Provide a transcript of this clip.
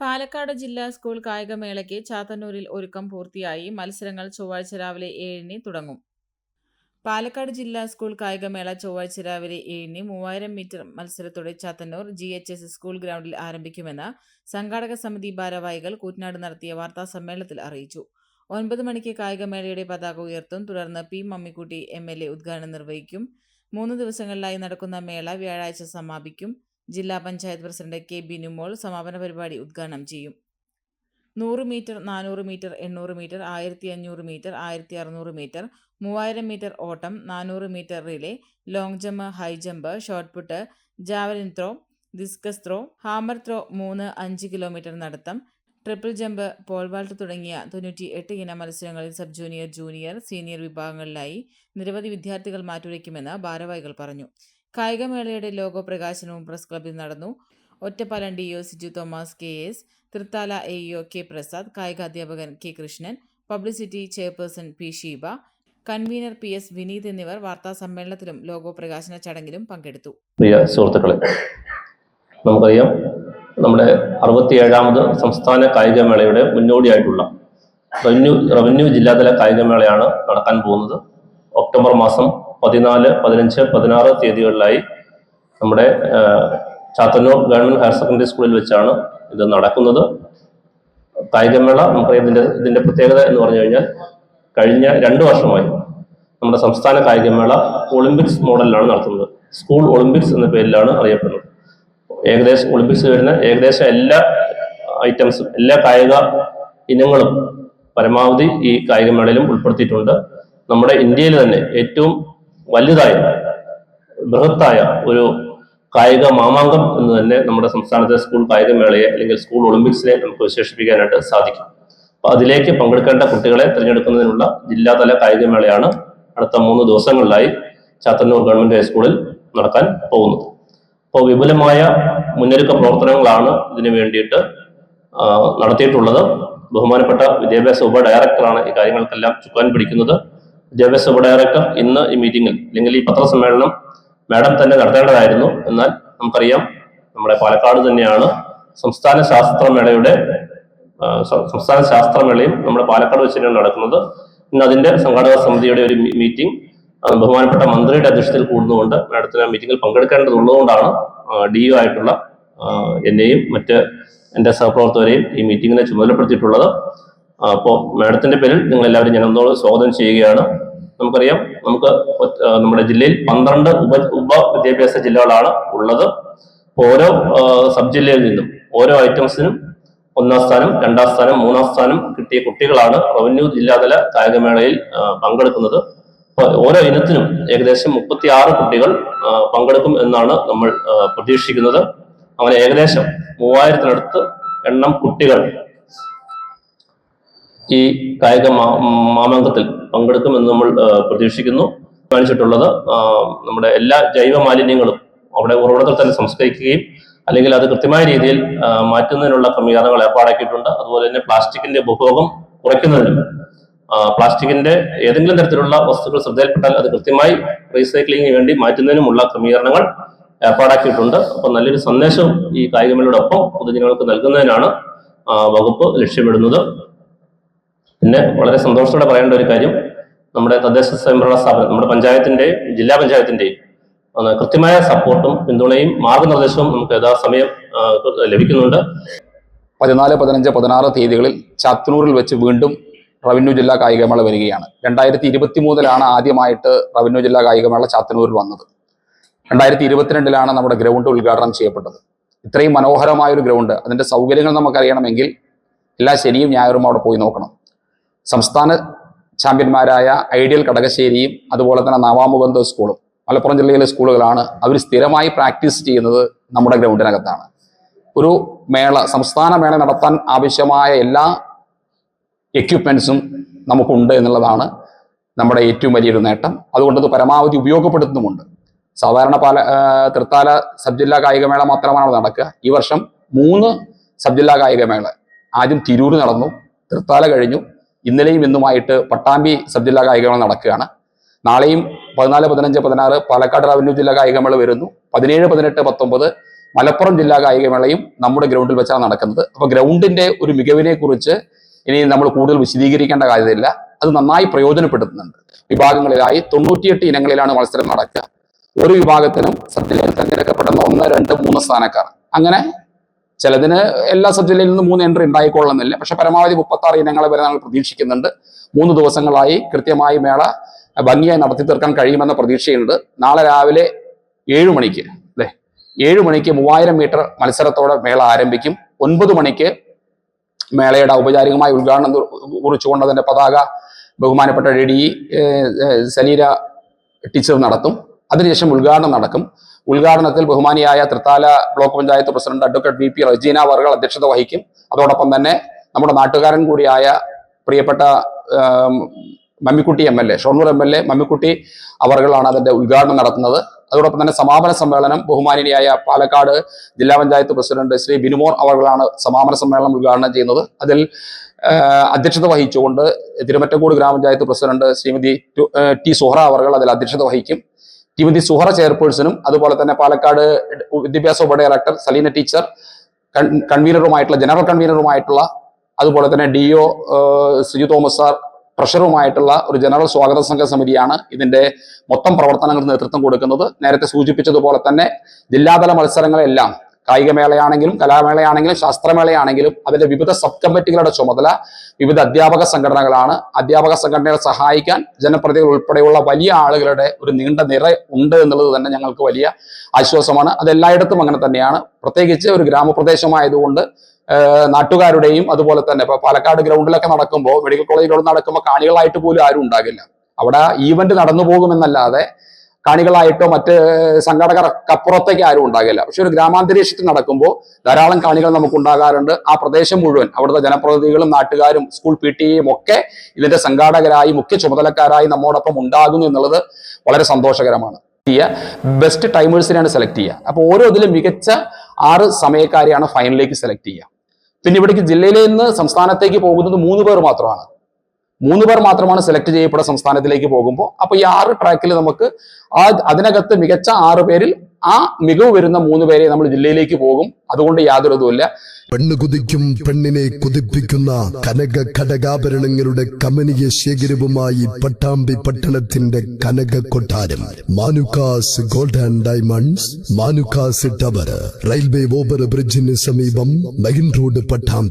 പാലക്കാട് ജില്ലാ സ്കൂൾ കായികമേളയ്ക്ക് ചാത്തന്നൂരിൽ ഒരുക്കം പൂർത്തിയായി. മത്സരങ്ങൾ ചൊവ്വാഴ്ച രാവിലെ ഏഴിന് തുടങ്ങും. പാലക്കാട് ജില്ലാ സ്കൂൾ കായികമേള ചൊവ്വാഴ്ച രാവിലെ ഏഴിന് മൂവായിരം metre മത്സരത്തോടെ Chathannoor G H S school ഗ്രൗണ്ടിൽ ആരംഭിക്കുമെന്ന് സംഘാടക സമിതി ഭാരവാഹികൾ കൂറ്റനാട് നടത്തിയ വാർത്താ സമ്മേളനത്തിൽ അറിയിച്ചു. ഒൻപത് മണിക്ക് കായികമേളയുടെ പതാക ഉയർത്തും. തുടർന്ന് P Mammikutty M L A ഉദ്ഘാടനം നിർവഹിക്കും. മൂന്ന് ദിവസങ്ങളിലായി നടക്കുന്ന മേള വ്യാഴാഴ്ച സമാപിക്കും. ജില്ലാ പഞ്ചായത്ത് പ്രസിഡന്റ് കെ ബിനുമോൾ സമാപന പരിപാടി ഉദ്ഘാടനം ചെയ്യും. നൂറ് മീറ്റർ നാനൂറ് മീറ്റർ എണ്ണൂറ് മീറ്റർ ആയിരത്തി അഞ്ഞൂറ് മീറ്റർ ആയിരത്തി അറുന്നൂറ് മീറ്റർ മൂവായിരം മീറ്റർ ഓട്ടം നാനൂറ് metre relay long jump high jump shot put javelin throw discus throw hammer throw മൂന്ന് അഞ്ച് കിലോമീറ്റർ നടത്തം ട്രിപ്പിൾ ജമ്പ് പോൾവാൾട്ട് തുടങ്ങിയ തൊണ്ണൂറ്റി എട്ട് ഇന മത്സരങ്ങളിൽ സബ് ജൂനിയർ ജൂനിയർ സീനിയർ വിഭാഗങ്ങളിലായി നിരവധി വിദ്യാർത്ഥികൾ മാറ്റുരയ്ക്കുമെന്ന് ഭാരവാഹികൾ പറഞ്ഞു. കായികമേളയുടെ ലോഗോ പ്രകാശനവും പ്രസ് ക്ലബ്ബിൽ നടന്നു. Ottapalam D O Siju Thomas K S Thrithala A E O K Prasad കായിക അധ്യാപകൻ K Krishnan publicity chairperson P Sheeba convener P S Vineeth എന്നിവർ വാർത്താ സമ്മേളനത്തിലും ലോഗോ പ്രകാശന ചടങ്ങിലും പങ്കെടുത്തു. പ്രിയ സുഹൃത്തുക്കളെ നമുക്കറിയാം നമ്മുടെ അറുപത്തിയേഴാമത് സംസ്ഥാന കായികമേളയുടെ മുന്നോടിയായിട്ടുള്ള റവന്യൂ റവന്യൂ ജില്ലാതല കായികമേളയാണ് നടക്കാൻ പോകുന്നത്. ഒക്ടോബർ മാസം പതിനാല് പതിനഞ്ച് പതിനാറ് തീയതികളിലായി നമ്മുടെ ചാത്തന്നൂർ ഗവൺമെന്റ് ഹയർ സെക്കൻഡറി സ്കൂളിൽ വെച്ചാണ് ഇത് നടക്കുന്നത്. കായികമേള നമുക്കറിയാം ഇതിന്റെ ഇതിന്റെ പ്രത്യേകത എന്ന് പറഞ്ഞു കഴിഞ്ഞാൽ കഴിഞ്ഞ രണ്ടു വർഷമായി നമ്മുടെ സംസ്ഥാന കായികമേള ഒളിമ്പിക്സ് മോഡലിലാണ് നടത്തുന്നത്. സ്കൂൾ ഒളിമ്പിക്സ് എന്ന പേരിലാണ് അറിയപ്പെടുന്നത്. ഏകദേശം ഒളിമ്പിക്സ് വരുന്ന ഏകദേശം എല്ലാ ഐറ്റംസും എല്ലാ കായിക ഇനങ്ങളും പരമാവധി ഈ കായികമേളയിലും ഉൾപ്പെടുത്തിയിട്ടുണ്ട്. നമ്മുടെ ഇന്ത്യയിൽ തന്നെ ഏറ്റവും വലുതായ ബൃഹത്തായ ഒരു കായിക മാമാങ്കം എന്ന് തന്നെ നമ്മുടെ സംസ്ഥാനത്തെ സ്കൂൾ കായികമേളയെ അല്ലെങ്കിൽ സ്കൂൾ ഒളിമ്പിക്സിനെ നമുക്ക് വിശേഷിപ്പിക്കാനായിട്ട് സാധിക്കും. അപ്പൊ അതിലേക്ക് പങ്കെടുക്കേണ്ട കുട്ടികളെ തിരഞ്ഞെടുക്കുന്നതിനുള്ള ജില്ലാതല കായികമേളയാണ് അടുത്ത മൂന്ന് ദിവസങ്ങളിലായി ചാത്തന്നൂർ ഗവൺമെന്റ് ഹൈസ്കൂളിൽ നടക്കാൻ പോകുന്നത്. അപ്പോൾ വിപുലമായ മുന്നൊരുക്ക പ്രവർത്തനങ്ങളാണ് ഇതിനു വേണ്ടിയിട്ട് നടത്തിയിട്ടുള്ളത്. ബഹുമാനപ്പെട്ട വിദ്യാഭ്യാസ ഉപ ഡയറക്ടറാണ് ഈ കാര്യങ്ങൾക്കെല്ലാം ചുക്കാൻ പിടിക്കുന്നത്. വിദ്യാഭ്യാസ ബോർഡ് ഡയറക്ടർ ഇന്ന് ഈ മീറ്റിംഗിൽ അല്ലെങ്കിൽ ഈ പത്രസമ്മേളനം മാഡം തന്നെ നടത്തേണ്ടതായിരുന്നു. എന്നാൽ നമുക്കറിയാം നമ്മുടെ പാലക്കാട് തന്നെയാണ് സംസ്ഥാന ശാസ്ത്രമേളയുടെ സംസ്ഥാന ശാസ്ത്രമേളയും നമ്മുടെ പാലക്കാട് വെച്ച് തന്നെയാണ് നടക്കുന്നത്. ഇന്ന് അതിന്റെ സംഘാടക സമിതിയുടെ ഒരു മീറ്റിംഗ് ബഹുമാനപ്പെട്ട മന്ത്രിയുടെ അധ്യക്ഷതയിൽ കൂടുന്നതുകൊണ്ട് മാഡത്തിന് ആ മീറ്റിംഗിൽ പങ്കെടുക്കേണ്ടതുള്ളതുകൊണ്ടാണ് ഡി യു ആയിട്ടുള്ള എന്നെയും മറ്റ് എന്റെ സഹപ്രവർത്തകരെയും ഈ മീറ്റിങ്ങിനെ ചുമതലപ്പെടുത്തിയിട്ടുള്ളത്. അപ്പോൾ മാഡത്തിന്റെ പേരിൽ നിങ്ങൾ എല്ലാവരും ഒന്നോട് സ്വാഗതം ചെയ്യുകയാണ്. നമുക്കറിയാം നമുക്ക് നമ്മുടെ ജില്ലയിൽ പന്ത്രണ്ട് ഉപ ഉപ വിദ്യാഭ്യാസ ജില്ലകളാണ് ഉള്ളത്. ഓരോ സബ് ജില്ലയിൽ നിന്നും ഓരോ ഐറ്റംസിനും ഒന്നാം സ്ഥാനം രണ്ടാം സ്ഥാനം മൂന്നാം സ്ഥാനം കിട്ടിയ കുട്ടികളാണ് റവന്യൂ ജില്ലാതല കായികമേളയിൽ പങ്കെടുക്കുന്നത്. ഓരോ ഇനത്തിനും ഏകദേശം മുപ്പത്തി ആറ് കുട്ടികൾ പങ്കെടുക്കും എന്നാണ് നമ്മൾ പ്രതീക്ഷിക്കുന്നത്. അങ്ങനെ ഏകദേശം മൂവായിരത്തിനടുത്ത് എണ്ണം കുട്ടികൾ ഈ കായിക മാമാങ്കത്തിൽ പങ്കെടുക്കുമെന്ന് നമ്മൾ പ്രതീക്ഷിക്കുന്നു. കാണിച്ചിട്ടുള്ളത് നമ്മുടെ എല്ലാ ജൈവ മാലിന്യങ്ങളും അവിടെ ഉറവിടത്തിൽ തന്നെ സംസ്കരിക്കുകയും അല്ലെങ്കിൽ അത് കൃത്യമായ രീതിയിൽ മാറ്റുന്നതിനുള്ള ക്രമീകരണങ്ങൾ ഏർപ്പാടാക്കിയിട്ടുണ്ട്. അതുപോലെ തന്നെ പ്ലാസ്റ്റിക്കിന്റെ ഉപഭോഗം കുറയ്ക്കുന്നതിനും പ്ലാസ്റ്റിക്കിന്റെ ഏതെങ്കിലും തരത്തിലുള്ള വസ്തുക്കൾ ശ്രദ്ധയിൽപ്പെട്ടാൽ അത് കൃത്യമായി റീസൈക്ലിംഗിന് വേണ്ടി മാറ്റുന്നതിനുമുള്ള ക്രമീകരണങ്ങൾ ഏർപ്പാടാക്കിയിട്ടുണ്ട്. അപ്പൊ നല്ലൊരു സന്ദേശം ഈ കായികമേളയോടൊപ്പം പൊതുജനങ്ങൾക്ക് നൽകുന്നതിനാണ് വകുപ്പ് ലക്ഷ്യമിടുന്നത്. പിന്നെ വളരെ സന്തോഷത്തോടെ പറയേണ്ട ഒരു കാര്യം നമ്മുടെ തദ്ദേശ സ്വയംഭരണ സ്ഥാപനം നമ്മുടെ പഞ്ചായത്തിന്റെ ജില്ലാ പഞ്ചായത്തിന്റെയും കൃത്യമായ സപ്പോർട്ടും പിന്തുണയും മാർഗനിർദ്ദേശവും നമുക്ക് യഥാസമയം ലഭിക്കുന്നുണ്ട്. പതിനാല് പതിനഞ്ച് പതിനാറ് തീയതികളിൽ ചാത്തന്നൂരിൽ വെച്ച് വീണ്ടും റവന്യൂ ജില്ലാ കായികമേള വരികയാണ്. രണ്ടായിരത്തി ഇരുപത്തി മൂന്നിലാണ് ആദ്യമായിട്ട് റവന്യൂ ജില്ലാ കായികമേള ചാത്തന്നൂരിൽ വന്നത്. രണ്ടായിരത്തി ഇരുപത്തിരണ്ടിലാണ് നമ്മുടെ ഗ്രൗണ്ട് ഉദ്ഘാടനം ചെയ്യപ്പെട്ടത്. ഇത്രയും മനോഹരമായ ഒരു ഗ്രൗണ്ട് അതിന്റെ സൗകര്യങ്ങൾ നമുക്കറിയണമെങ്കിൽ എല്ലാ ശനിയും ഞായറും അവിടെ പോയി നോക്കണം. സംസ്ഥാന ചാമ്പ്യന്മാരായ ഐഡിയൽ കടകശ്ശേരിയും അതുപോലെ തന്നെ നവാമുബന്ധ സ്കൂളും മലപ്പുറം ജില്ലയിലെ സ്കൂളുകളാണ് അവർ സ്ഥിരമായി പ്രാക്ടീസ് ചെയ്യുന്നത് നമ്മുടെ ഗ്രൗണ്ടിനകത്താണ്. ഒരു മേള സംസ്ഥാന മേള നടത്താൻ ആവശ്യമായ എല്ലാ എക്യുപ്മെൻസും നമുക്കുണ്ട് എന്നുള്ളതാണ് നമ്മുടെ ഏറ്റവും വലിയൊരു നേട്ടം. അതുകൊണ്ട് പരമാവധി ഉപയോഗപ്പെടുത്തുന്നുമുണ്ട്. സാധാരണ പാല തൃത്താല സബ് ജില്ലാ കായികമേള മാത്രമാണ് നടക്കുക. ഈ വർഷം മൂന്ന് സബ് ജില്ലാ കായികമേള ആദ്യം തിരൂർ നടന്നു തൃത്താല കഴിഞ്ഞു ഇന്നലെയും ഇന്നുമായിട്ട് പട്ടാമ്പി സബ് ജില്ലാ കായികമേള നടക്കുകയാണ്. നാളെയും പതിനാല് പതിനഞ്ച് പതിനാറ് പാലക്കാട് റവന്യൂ ജില്ലാ കായികമേള വരുന്നു. പതിനേഴ് പതിനെട്ട് പത്തൊമ്പത് മലപ്പുറം ജില്ലാ കായികമേളയും നമ്മുടെ ഗ്രൗണ്ടിൽ വെച്ചാണ് നടക്കുന്നത്. അപ്പോൾ ഗ്രൗണ്ടിന്റെ ഒരു മികവിനെ കുറിച്ച് ഇനി നമ്മൾ കൂടുതൽ വിശദീകരിക്കേണ്ട കാര്യമില്ല. അത് നന്നായി പ്രയോജനപ്പെടുത്തുന്നുണ്ട്. വിഭാഗങ്ങളിലായി തൊണ്ണൂറ്റിയെട്ട് ഇനങ്ങളിലാണ് മത്സരം നടക്കുക. ഒരു വിഭാഗത്തിനും സത്യത്തിൽ തിരഞ്ഞെടുക്കപ്പെടുന്ന ഒന്ന് രണ്ട് മൂന്ന് സ്ഥാനക്കാർ. അങ്ങനെ ചിലതിന് എല്ലാ സബ്ജക്റ്റിൽ നിന്നും മൂന്ന് എൻട്രി ഉണ്ടായിക്കൊള്ളുന്നില്ല. പക്ഷെ പരമാവധി മുപ്പത്തി ആറ് ഇനങ്ങൾ വരെ നമ്മൾ പ്രതീക്ഷിക്കുന്നുണ്ട്. മൂന്ന് ദിവസങ്ങളായി കൃത്യമായി മേള ഭംഗിയായി നടത്തി തീർക്കാൻ കഴിയുമെന്ന പ്രതീക്ഷയുണ്ട്. നാളെ രാവിലെ ഏഴു മണിക്ക് അല്ലേ? ഏഴു മണിക്ക് മൂവായിരം മീറ്റർ മത്സരത്തോടെ മേള ആരംഭിക്കും. ഒൻപത് മണിക്ക് മേളയുടെ ഔപചാരികമായ ഉദ്ഘാടനം കുറിച്ചുകൊണ്ട് അതിന്റെ പതാക ബഹുമാനപ്പെട്ട ഡി സലീര ടീച്ചർ നടത്തും. അതിനുശേഷം ഉദ്ഘാടനം നടക്കും. ഉദ്ഘാടനത്തിൽ ബഹുമാനിയായ Thrithala block panchayat president advocate V P Rejeena വർഗൾ അധ്യക്ഷത വഹിക്കും. അതോടൊപ്പം തന്നെ നമ്മുടെ നാട്ടുകാരൻ കൂടിയായ പ്രിയപ്പെട്ട Mammikutty M L A Shornur M L A Mammikutty അവർകളാണ് അതിന്റെ ഉദ്ഘാടനം നടത്തുന്നത്. അതോടൊപ്പം തന്നെ സമാപന സമ്മേളനം ബഹുമാനിനിയായ പാലക്കാട് ജില്ലാ പഞ്ചായത്ത് പ്രസിഡന്റ് ശ്രീ ബിനുമോർ അവർകളാണ് സമാപന സമ്മേളനം ഉദ്ഘാടനം ചെയ്യുന്നത്. അതിൽ അധ്യക്ഷത വഹിച്ചുകൊണ്ട് തിരുമറ്റക്കോട് ഗ്രാമപഞ്ചായത്ത് പ്രസിഡന്റ് ശ്രീമതി ടി സുഹറ അവർകൾ അതിൽ അധ്യക്ഷത വഹിക്കും. ശ്രീമതി സുഹറ ചെയർപേഴ്സണും അതുപോലെ തന്നെ പാലക്കാട് വിദ്യാഭ്യാസ ഉപ ഡയറക്ടർ സലീന ടീച്ചർ കൺവീനറുമായിട്ടുള്ള ജനറൽ കൺവീനറുമായിട്ടുള്ള അതുപോലെ തന്നെ D O Siju Thomas sir പ്രഷറുമായിട്ടുള്ള ഒരു ജനറൽ സ്വാഗത സംഘ സമിതിയാണ് ഇതിന്റെ മൊത്തം പ്രവർത്തനങ്ങൾക്ക് നേതൃത്വം കൊടുക്കുന്നത്. നേരത്തെ സൂചിപ്പിച്ചതുപോലെ തന്നെ ജില്ലാതല മത്സരങ്ങളെല്ലാം കായികമേളയാണെങ്കിലും കലാമേളയാണെങ്കിലും ശാസ്ത്രമേളയാണെങ്കിലും അതിന്റെ വിവിധ സബ് കമ്മിറ്റികളുടെ ചുമതല വിവിധ അധ്യാപക സംഘടനകളാണ്. അധ്യാപക സംഘടനകളെ സഹായിക്കാൻ ജനപ്രതിനിധികൾ ഉൾപ്പെടെയുള്ള വലിയ ആളുകളുടെ ഒരു നീണ്ട നിര ഉണ്ട് എന്നുള്ളത് തന്നെ ഞങ്ങൾക്ക് വലിയ ആശ്വാസമാണ്. അത് എല്ലായിടത്തും അങ്ങനെ തന്നെയാണ്. പ്രത്യേകിച്ച് ഒരു ഗ്രാമപ്രദേശമായതുകൊണ്ട് നാട്ടുകാരുടെയും അതുപോലെ തന്നെ ഇപ്പൊ പാലക്കാട് ഗ്രൗണ്ടിലൊക്കെ നടക്കുമ്പോൾ മെഡിക്കൽ കോളേജിലൂടെ നടക്കുമ്പോൾ കാണികളായിട്ട് പോലും ആരും ഉണ്ടാകില്ല. അവിടെ ഈവന്റ് നടന്നു പോകുമെന്നല്ലാതെ കാണികളായിട്ടോ മറ്റ് സംഘാടകർക്കപ്പുറത്തേക്ക് ആരും ഉണ്ടാകില്ല. പക്ഷെ ഒരു ഗ്രാമാന്തരീക്ഷത്തിൽ നടക്കുമ്പോൾ ധാരാളം കാണികൾ നമുക്ക് ഉണ്ടാകാറുണ്ട് ആ പ്രദേശം മുഴുവൻ അവിടുത്തെ ജനപ്രതിനിധികളും നാട്ടുകാരും സ്കൂൾ പി ടിയും ഒക്കെ ഇതിന്റെ സംഘാടകരായി മുഖ്യ ചുമതലക്കാരായി നമ്മോടൊപ്പം ഉണ്ടാകുന്നു എന്നുള്ളത് വളരെ സന്തോഷകരമാണ്. ബെസ്റ്റ് ടൈമേഴ്സിനെയാണ് സെലക്ട് ചെയ്യുക അപ്പോൾ ഓരോ ഇതിലും മികച്ച ആറ് സമയക്കാരെയാണ് ഫൈനലിലേക്ക് സെലക്ട് ചെയ്യുക പിന്നെ ഇവിടേക്ക് ജില്ലയിൽ നിന്ന് സംസ്ഥാനത്തേക്ക് പോകുന്നത് മൂന്ന് പേർ മാത്രമാണ്. മൂന്ന് പേർ മാത്രമാണ് സെലക്ട് ചെയ്യപ്പെട്ട സംസ്ഥാനത്തിലേക്ക് പോകുമ്പോൾ. അപ്പൊ ഈ ആറ് ട്രാക്കിൽ നമുക്ക് ആ അതിനകത്ത് മികച്ച ആറ് പേരിൽ ആ മികവ് വരുന്ന മൂന്ന് പേരെ നമ്മൾ ജില്ലയിലേക്ക് പോകും. അതുകൊണ്ട് യാതൊരു ഇതുമില്ല. പെണ്ണ് കുതിക്കും പെണ്ണിനെ കുതിപ്പിക്കുന്ന കനക ഘടകാഭരണങ്ങളുടെ കമനീയ ശേഖരവുമായി പട്ടാമ്പി പട്ടണത്തിന്റെ കനക കൊട്ടാരം. Manukkas gold and diamonds Manukkas tower. Railway over ബ്രിഡ്ജിന് സമീപം മെയിൻ റോഡ് പട്ടാമ്പി.